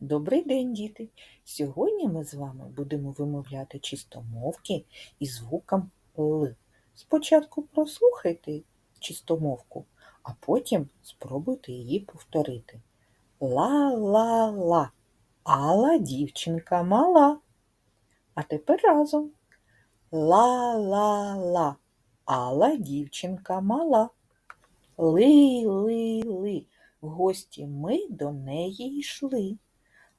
Добрий день, діти! Сьогодні ми з вами будемо вимовляти чистомовки із звуком Л. Спочатку прослухайте чистомовку, а потім спробуйте її повторити. Ла-ла-ла, Алла дівчинка мала. А тепер разом. Ла-ла-ла, Алла дівчинка мала. Ли-ли-ли, гості ми до неї йшли.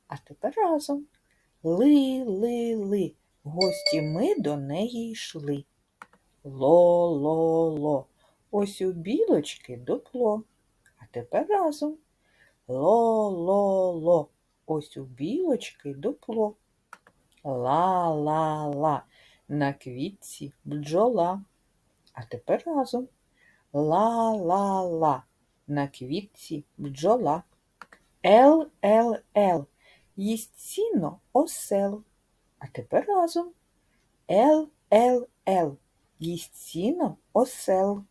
А тепер разом. Ли-ли-ли, гості ми до неї йшли. Ло-ло-ло, ось у білочки дупло. А тепер разом. Ло-ло-ло, ось у білочки дупло. Ла-ла-ла, на квітці бджола. А тепер разом. Ла-ла-ла, на квітці бджола. Ел-ел-ел, їсть сіно осел. А тепер разом. Ел-ел-ел, їсть сіно осел.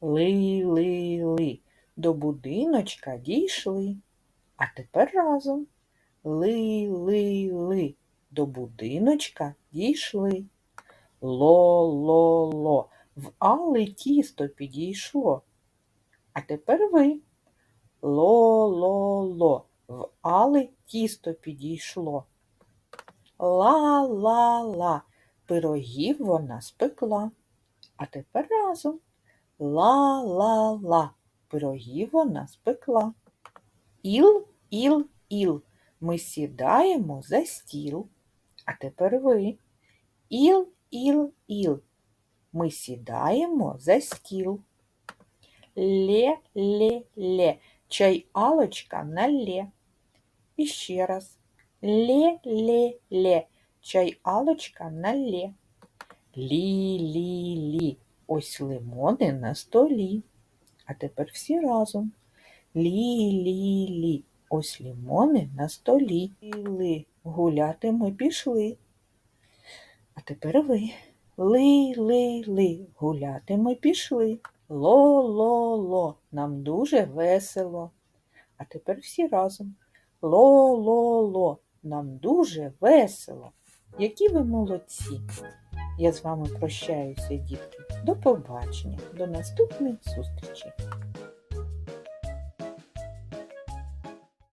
Ли-ли-ли, до будиночка дійшли. А тепер разом. Ли-ли-ли, до будиночка дійшли. Ло-ло-ло, в Али тісто підійшло. А тепер ви. Ло-ло-ло, в Али тісто підійшло. Ла-ла-ла, пирогів вона спекла. А тепер разом. Ла-ла-ла, пирогів вона спекла. Іл, іл, іл, ми сідаємо за стіл. А тепер ви. Іл, іл, іл, ми сідаємо за стіл. Ле-ле-ле, чай алочка налє. І ще раз. Ле-ле-ле, чай алочка налє. Лі-лі-лі, ось лимони на столі. А тепер всі разом. Лі-лі-лі, ось лимони на столі. Ли, гуляти ми пішли. А тепер ви. Ли-ли-ли, гуляти ми пішли. Ло-ло-ло, нам дуже весело. А тепер всі разом. Ло-ло-ло, нам дуже весело. Які ви молодці! Я з вами прощаюся, дітки. До побачення, до наступних зустрічей.